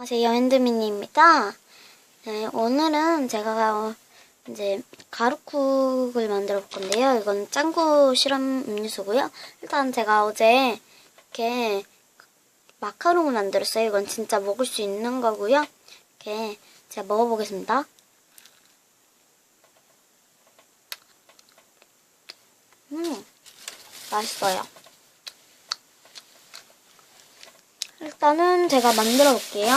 안녕하세요 핸드미니입니다. 네, 오늘은 제가 이제 가루쿡을 만들어 볼 건데요. 이건 짱구 실험 음료수고요. 일단 제가 어제 이렇게 마카롱을 만들었어요. 이건 진짜 먹을 수 있는 거고요. 이렇게 제가 먹어보겠습니다. 음, 맛있어요. 일단은 제가 만들어 볼게요.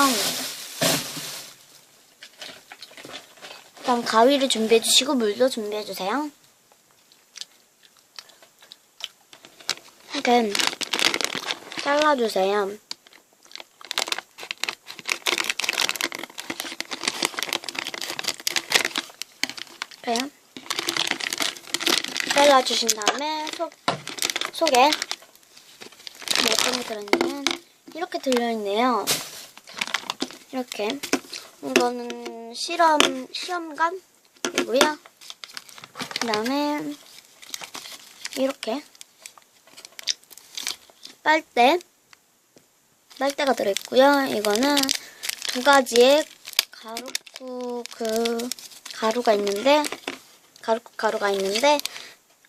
일단 가위를 준비해 주시고 물도 준비해 주세요. 이렇게 잘라주세요. 그래요. 잘라주신 다음에 속, 속에 어떤 게 들어있냐면 이렇게 들려있네요. 이렇게. 이거는 실험, 시험관이고요. 그 다음에 이렇게 빨대, 빨대가 들어있고요. 이거는 두 가지의 가루쿠 그 가루가 있는데 가루쿠 가루가 있는데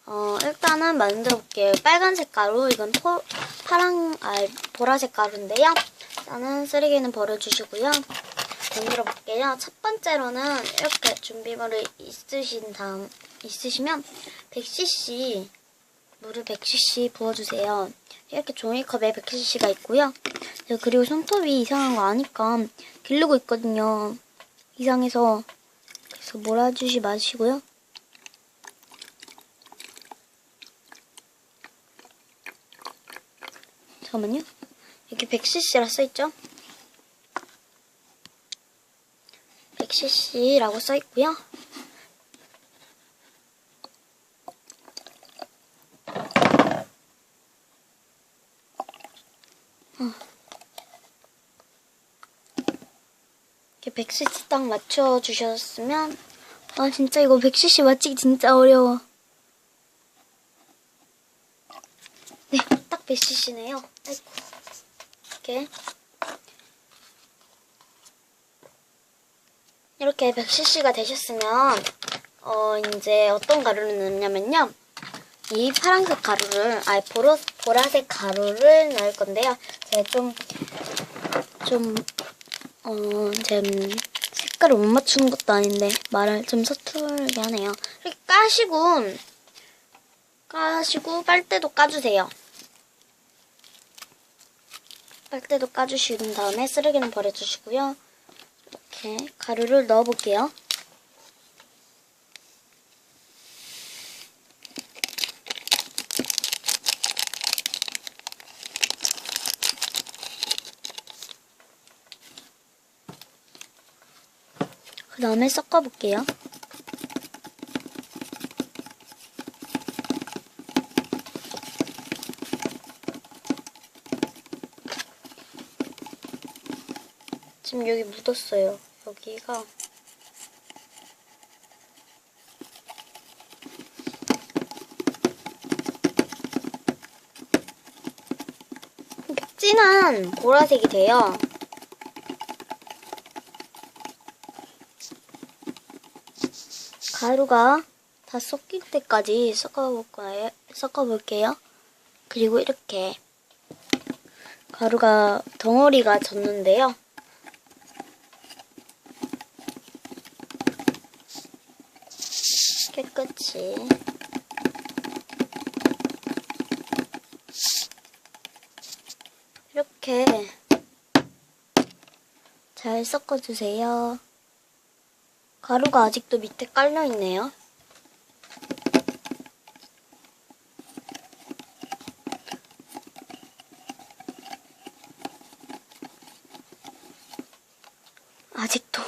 어 일단은 만들어 볼게요. 빨간색 가루 이건 토, 파랑 아 보라색 가루인데요. 일단은 쓰레기는 버려주시고요. 만들어 볼게요. 첫 번째로는 이렇게 준비물을 있으신 다음 있으시면 100cc 물을 100cc 부어주세요. 이렇게 종이컵에 100cc가 있고요. 네, 그리고 손톱이 이상한 거 아니까 기르고 있거든요. 이상해서 그래서 몰아주지 마시고요. 잠깐만요. 여기 100cc라 써있죠? 100cc라고 써있고요. 이렇게 100cc 딱 맞춰주셨으면 아 진짜 이거 100cc 맞추기 진짜 어려워. 네, 딱 100cc네요. 아이고. 이렇게 이렇게 100cc가 되셨으면 어 이제 어떤 가루를 넣냐면요. 이 파란색 가루를 아니 보라, 보라색 가루를 넣을 건데요. 제가 좀 좀, 어, 제 색깔을 못 맞추는 것도 아닌데, 말을 좀 서툴게 하네요. 이렇게 까시고, 까시고, 빨대도 까주세요. 빨대도 까주신 다음에 쓰레기는 버려주시고요. 이렇게 가루를 넣어볼게요. 그 다음에 섞어볼게요. 지금 여기 묻었어요. 여기가. 진한 보라색이 돼요. 가루가 다 섞일 때까지 섞어볼 거예요. 섞어볼게요. 그리고 이렇게 가루가 덩어리가 졌는데요. 깨끗이 이렇게 잘 섞어주세요. 가루가 아직도 밑에 깔려 있네요. 아직도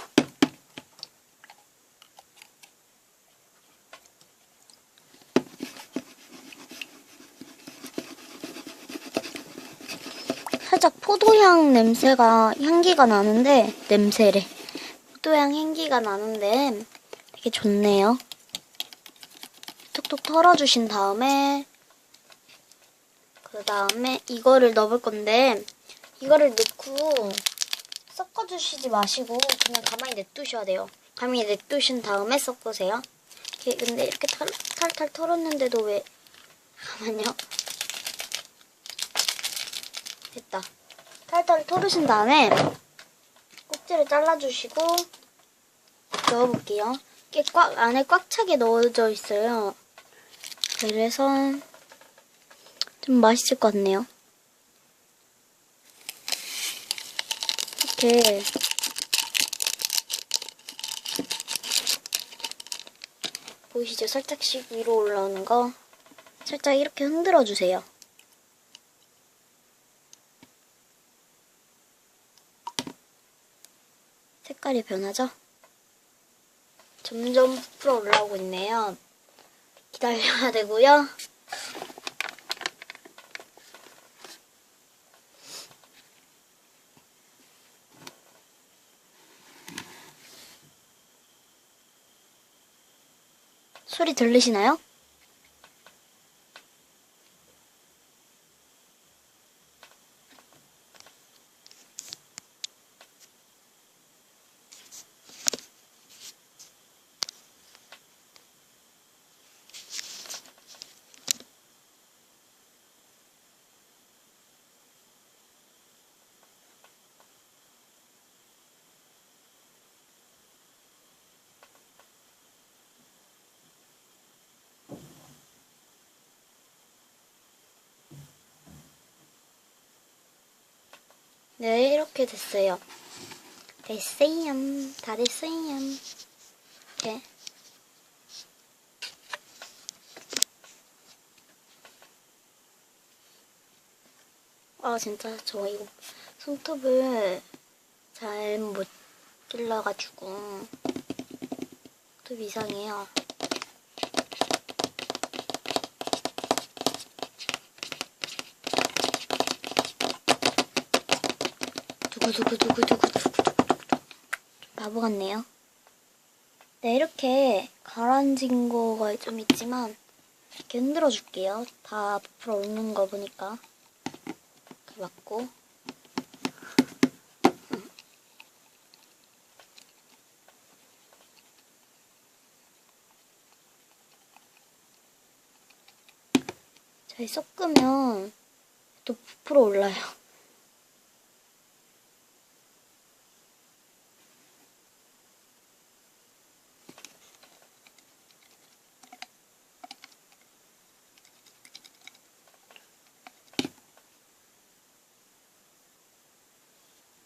살짝 포도향 냄새가 향기가 나는데 냄새래. 포도향 향기가 나는데 되게 좋네요. 톡톡 털어주신 다음에 그 다음에 이거를 넣을 건데 이거를 넣고 섞어 섞어주시지 마시고 그냥 가만히 냅두셔야 돼요. 가만히 냅두신 다음에 섞으세요. 이렇게 근데 이렇게 탈, 탈탈 털었는데도 왜 잠깐만요. 됐다. 탈탈 털으신 다음에 꼭지를 잘라주시고 넣어볼게요. 이게 꽉 안에 꽉 차게 넣어져 있어요. 그래서 좀 맛있을 것 같네요. 이렇게 보이시죠? 살짝씩 위로 올라오는 거 살짝 이렇게 흔들어 주세요. 색깔이 변하죠? 점점 부풀어 올라오고 있네요. 기다려야 되고요. 소리 들리시나요? 네, 이렇게 됐어요. 됐어요. 다 됐어요. 이렇게. 아, 진짜 저 이거 손톱을 잘 못 길러가지고 톱 이상해요. 바보 같네요. 네, 이렇게 가라앉은 거가 좀 있지만 이렇게 흔들어 줄게요. 다 부풀어 오는 거 보니까 이렇게 맞고 음. 잘 섞으면 또 부풀어 올라요.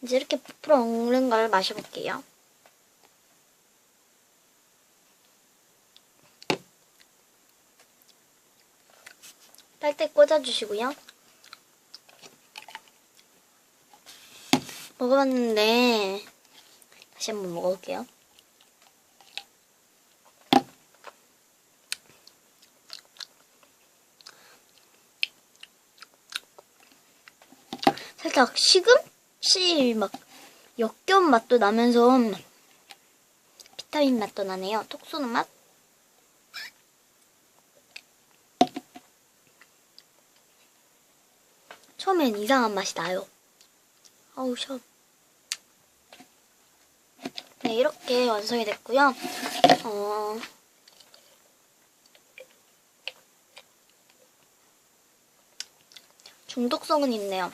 이제 이렇게 부풀어 오는 걸 마셔볼게요. 빨대 꽂아주시고요. 먹어봤는데 다시 한번 먹어볼게요. 살짝 시 금씨 막 역겨운 맛도 나면서 비타민 맛도 나네요. 톡 쏘는 맛. 처음엔 이상한 맛이 나요. 아우 셔. 네 이렇게 완성이 됐고요. 어. 중독성은 있네요.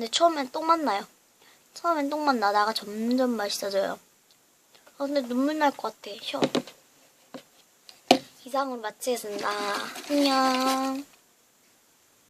근데 처음엔 똥맛 나요. 처음엔 똥맛 나다가 점점 맛있어져요. 아, 근데 눈물 날 것 같아. 쉬어. 이상으로 마치겠습니다. 안녕.